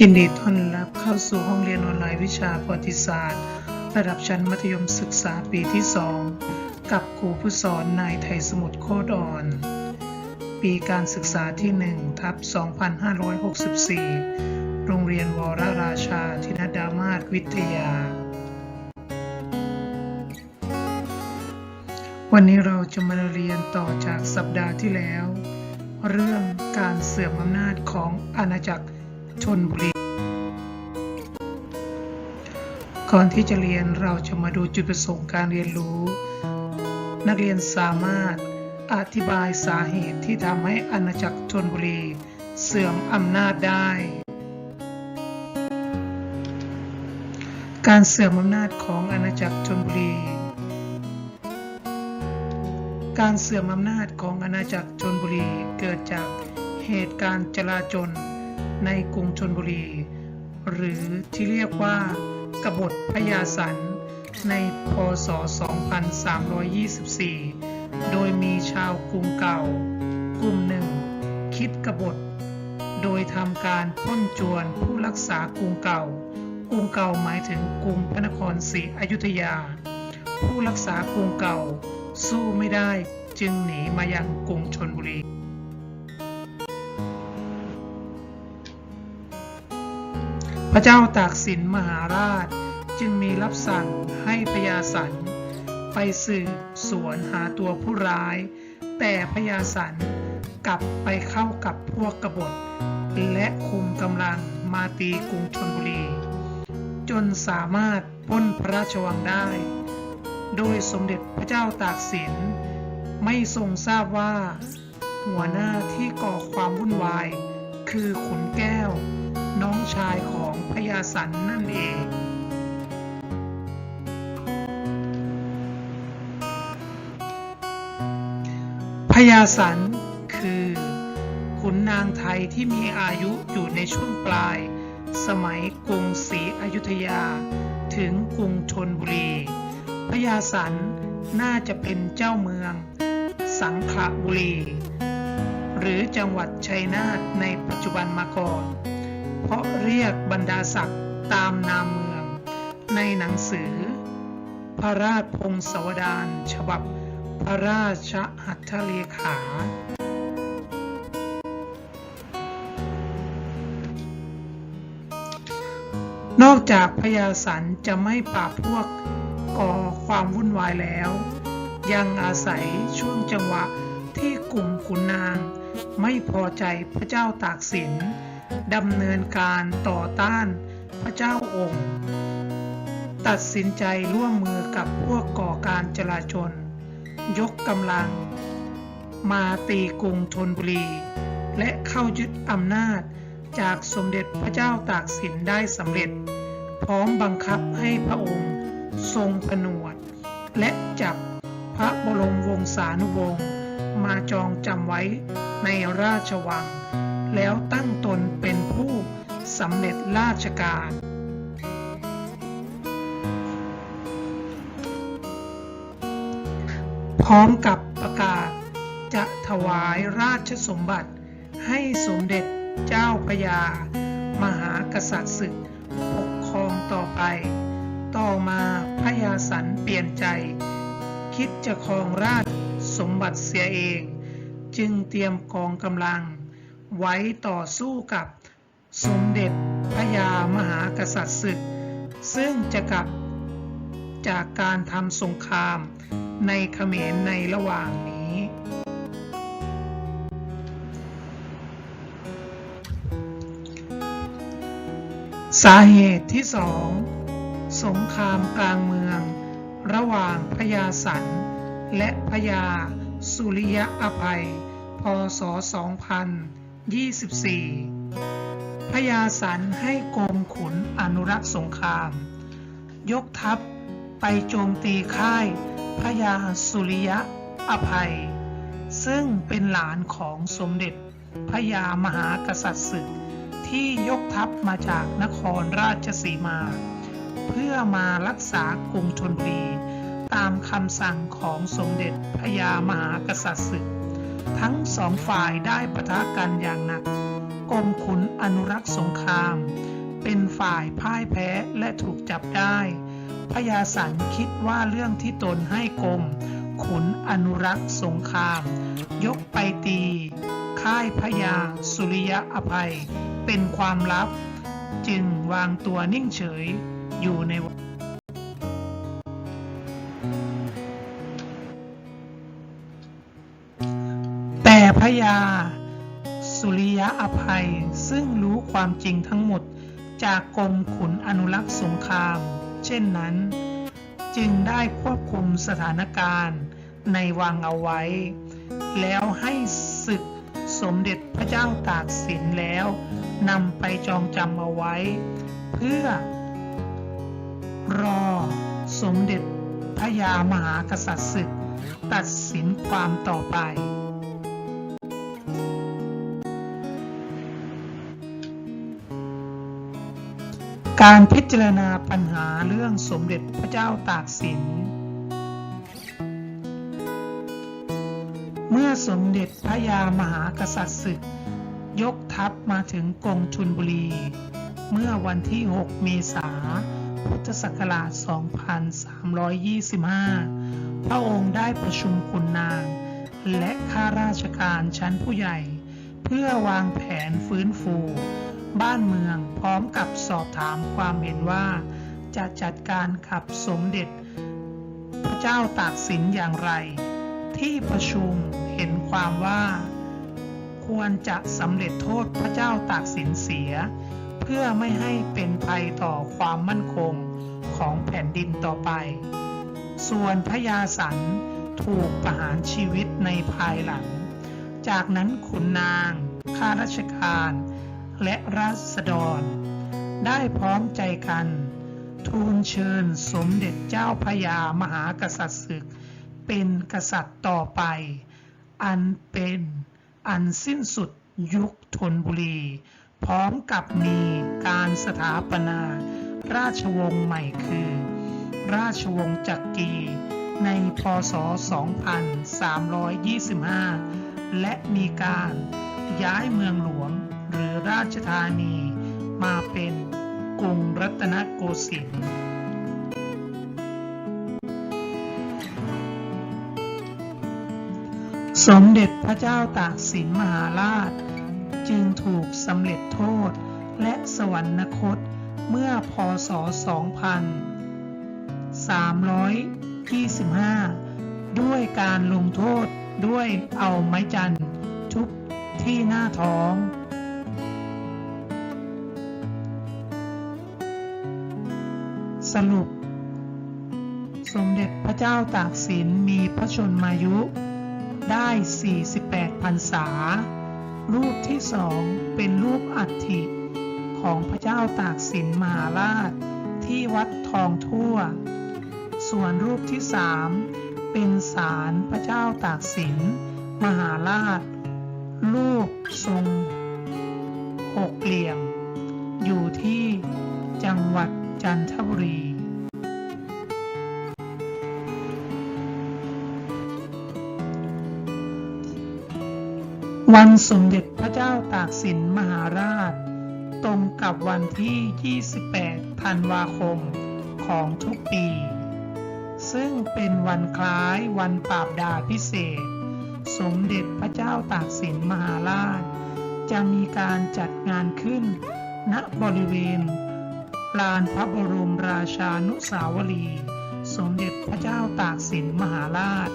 ยินดีต้อนรับเข้าสู่ห้องเรียนออนไลน์วิชาประวัติศาสตร์ ระดับชั้นมัธยมศึกษาปีที่ 2 กับครูผู้สอนนายไทยสมุทรโคดอ่อน ปีการศึกษาที่ 1 ทับ 2564 โรงเรียนวรราชาธินดามาศวิทยา วันนี้เราจะมาเรียนต่อจากสัปดาห์ที่แล้ว เรื่องการเสื่อมอำนาจของอาณาจักร ชนบุรี ก่อนที่จะเรียนเราจะมาดูจุดประสงค์การเรียนรู้ นักเรียนสามารถอธิบายสาเหตุที่ทำให้อาณาจักรชนบุรี เสื่อมอำนาจได้ การเสื่อมอำนาจของอาณาจักรชนบุรีการเสื่อมอำนาจของอาณาจักรชนบุรีเกิดจากเหตุการณ์จลาจล ในกรุงชนบุรี หรือที่เรียกว่ากบฏพญาสันในพศ 2324 โดยมีชาวกรุงเก่า กลุ่มหนึ่ง คิดกบฏ โดยทำการปล้นจวนผู้รักษากรุงเก่า กรุงเก่าหมายถึงกรุงพระนครศรีอยุธยา ผู้รักษากรุงเก่า สู้ไม่ได้จึงหนีมายังกรุงชนบุรี พระเจ้าตากสินมหาราช จึงมีรับสั่งให้พญาสันไปสืบสวนหาตัวผู้ร้าย แต่พญาสันกลับไปเข้ากับพวกกบฏ และคุมกำลังมาตีกรุงชนบุรี จนสามารถป้นพระราชวังได้ โดยสมเด็จพระเจ้าตากสิน ไม่ทรงทราบว่า หัวหน้าที่ก่อความวุ่นวาย คือขุนแก้ว น้องชายของพญาสันนั่นเองพญาสันคือขุนนางไทยที่มีอายุอยู่ในช่วงปลาย สมัยกรุงศรีอยุธยา ถึงกรุงชนบุรีพญาสันน่าจะเป็นเจ้าเมือง สังขละบุรี หรือจังหวัดชัยนาทในปัจจุบันมาก่อน เพราะเรียกบรรดาศักดิ์ตามนามเมือง ในหนังสือ พระราชพงศาวดารฉบับพระราชหัตถเลขา นอกจากพญาสันจะไม่ปราบพวกก่อความวุ่นวายแล้ว ยังอาศัยช่วงจังหวะที่กลุ่มขุนนาง ไม่พอใจพระเจ้าตากสิน ดำเนินการต่อต้านพระเจ้าองค์ ตัดสินใจร่วมมือกับพวกก่อการจลาจลยกกำลัง มาตีกรุงธนบุรี และเข้ายึดอำนาจจากสมเด็จพระเจ้าตากสินได้สำเร็จ พร้อมบังคับให้พระองค์ทรงผนวด และจับพระบรมวงศานุวงศ์มาจองจำไว้ในราชวัง แล้วตั้งตนเป็นผู้สำเร็จราชการ พร้อมกับประกาศจะถวายราชสมบัติให้สมเด็จเจ้าพระยา มหากษัตริย์ศึกปกครองต่อไป ต่อมาพระยาสันเปลี่ยนใจ คิดจะครองราชสมบัติเสียเอง จึงเตรียมกองกำลัง ไว้ต่อสู้กับสมเด็จพระยามหากษัตริย์ศึก ซึ่งจะกลับจากการทำสงครามในเขมรในระหว่างนี้ สาเหตุที่สองสงครามกลางเมือง ระหว่างพญาสันและพญาสุริยะอภัย พศ 24. พญาสันให้กรมขุนอนุรักษ์สงคราม ยกทัพไปโจมตีค่ายพระยาสุริยะอภัย ซึ่งเป็นหลานของสมเด็จพระยามหากษัตริย์ศึก ที่ยกทัพมาจากนครราชสีมา เพื่อมารักษากรุงธนบุรี ตามคำสั่งของสมเด็จพระยามหากษัตริย์ศึก ทั้งสองฝ่ายได้ปะทะกันอย่างหนักกรมขุนอนุรักษ์สงคราม เป็นฝ่ายพ่ายแพ้และถูกจับได้ พญาสันคิดว่าเรื่องที่ตนให้กรมขุนอนุรักษ์สงคราม ยกไปตี ค่ายพญาสุริยะอภัย เป็นความลับ จึงวางตัวนิ่งเฉยอยู่ใน ระยา สุริยะอภัย ซึ่งรู้ความจริงทั้งหมดจากกรมขุนอนุรักษ์สงคราม เช่นนั้น จึงได้ควบคุมสถานการณ์ในวังเอาไว้ แล้วให้ศึกสมเด็จพระเจ้าตากสินแล้วนำไปจองจำเอาไว้ เพื่อ รอสมเด็จพระยามหากษัตริย์ศึก ตัดสินความต่อไป การพิจารณาปัญหาเรื่องสมเด็จพระเจ้าตากสิน เมื่อสมเด็จพระยามหากษัตริย์ศึก ยกทัพมาถึงกรงชลบุรี เมื่อวันที่ 6 เมษายนพุทธศักราช 2325 พระองค์ได้ประชุมขุนนาง และข้าราชการชั้นผู้ใหญ่ เพื่อวางแผนฟื้นฟู บ้านเมือง พร้อมกับสอบถามความเห็นว่า จะจัดการขับสมเด็จ พระเจ้าตากสินอย่างไร ที่ประชุมเห็นความว่า ควรจะสำเร็จโทษพระเจ้าตากสินเสีย เพื่อไม่ให้เป็นภัยต่อความมั่นคงของแผ่นดินต่อไป ส่วนพระยาสันถูกประหารชีวิตในภายหลัง จากนั้นขุนนาง ข้าราชการ และราษฎร ได้พร้อมใจกัน ทูลเชิญสมเด็จเจ้าพระยามหากษัตริย์ศึก เป็นกษัตริย์ต่อไป อันเป็นอันสิ้นสุดยุคธนบุรี พร้อมกับมีการสถาปนา ราชวงศ์ใหม่คือ ราชวงศ์จักรีในพศ 2325 และมีการย้ายเมืองหลวง ชธานีมาเป็นกรุงรัตนโกสินทร์สมเด็จพระเจ้าตากสินมหาราช จึงถูกสำเร็จโทษและสวรรคตเมื่อพศ 2325 ด้วยการลงโทษด้วยเอาไม้จันทร์ทุบที่หน้าท้อง สรุป สมเด็จพระเจ้าตากสินมีพระชนมายุ ได้ 48พรรษา รูปที่สองเป็นรูปอัฐิ ของพระเจ้าตากสินมหาราช ที่วัดทองทั่ว ส่วนรูปที่สามเป็นศาลพระเจ้าตากสินมหาราช รูปทรงหกเหลี่ยม อยู่ที่จังหวัด จันทบุรีวันสมเด็จพระเจ้าตากสินมหาราช ตรงกับวันที่ 28 ธันวาคมของทุกปี ซึ่งเป็นวันคล้ายวันปราบดาพิเศษ สมเด็จพระเจ้าตากสินมหาราช จะมีการจัดงานขึ้น ณบริเวณ ลานพระบรมราชานุสาวรี สมเด็จพระเจ้าตากสินมหาราช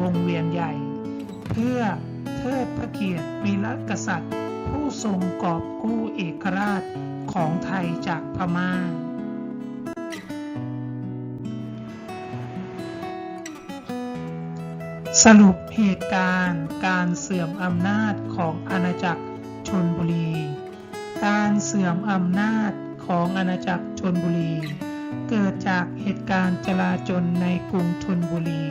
วงเวียนใหญ่ เพื่อเทิดพระเกียรติวีรกษัตริย์ ผู้ทรงกอบกู้เอกราชของไทยจากพม่าสรุปเหตุการณ์การเสื่อมอำนาจของอาณาจักรชนบุรี การเสื่อมอำนาจ ของอาณาจักรชนบุรี เกิดจากเหตุการณ์จลาจลในกรุงชนบุรี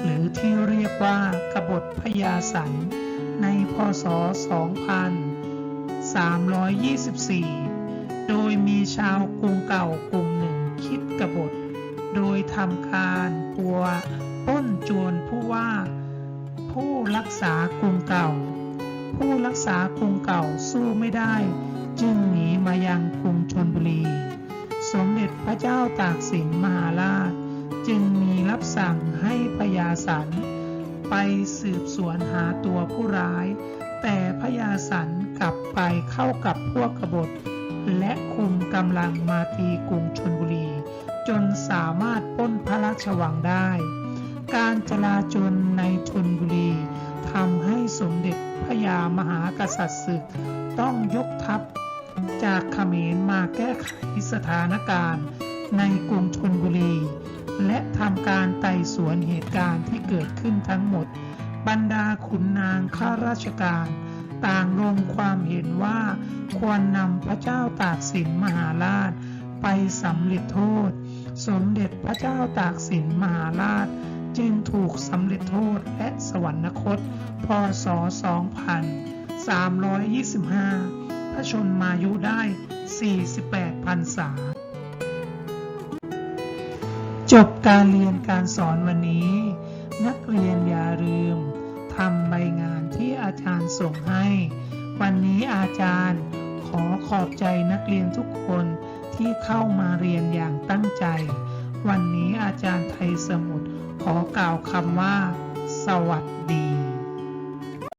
หรือที่เรียกว่ากบฏพญาสันในพศ 2324 โดยมีชาวกรุงเก่ากลุ่มหนึ่งคิดกบฏ โดยทำการปัวป้นโจรผู้ว่า ผู้รักษากรุงเก่า ผู้รักษากรุงเก่าสู้ไม่ได้ จึง มายังกรุงชนบุรี สมเด็จพระเจ้าตากสินมหาราช จึงมีรับสั่งให้พญาสัน ไปสืบสวนหาตัวผู้ร้าย แต่พญาสันกลับไปเข้ากับพวกกบฏ และคุมกำลังมาตีกรุงชนบุรี จนสามารถป้นพระราชวังได้ การจลาจลในชนบุรีทำให้สมเด็จพระยามหากษัตริย์ศึก ต้องยกทัพ จากเขมรมาแก้ไขสถานการณ์ในกรุงชนบุรี และทำการไต่สวนเหตุการณ์ที่เกิดขึ้นทั้งหมด บรรดาขุนนางข้าราชการ ต่างลงความเห็นว่า ควรนำพระเจ้าตากสินมหาราช ไปสำเร็จโทษ สมเด็จพระเจ้าตากสินมหาราช จึงถูกสำเร็จโทษและสวรรคต พศ 2325 ระชนมายุได้ 48พรรษา จบการเรียนการสอนวันนี้ นักเรียนอย่าลืมทำใบงานที่อาจารย์ส่งให้ วันนี้อาจารย์ขอขอบใจนักเรียนทุกคนที่เข้ามาเรียนอย่างตั้งใจ วันนี้อาจารย์ไทยสมุทรขอกล่าวคำว่า สวัสดี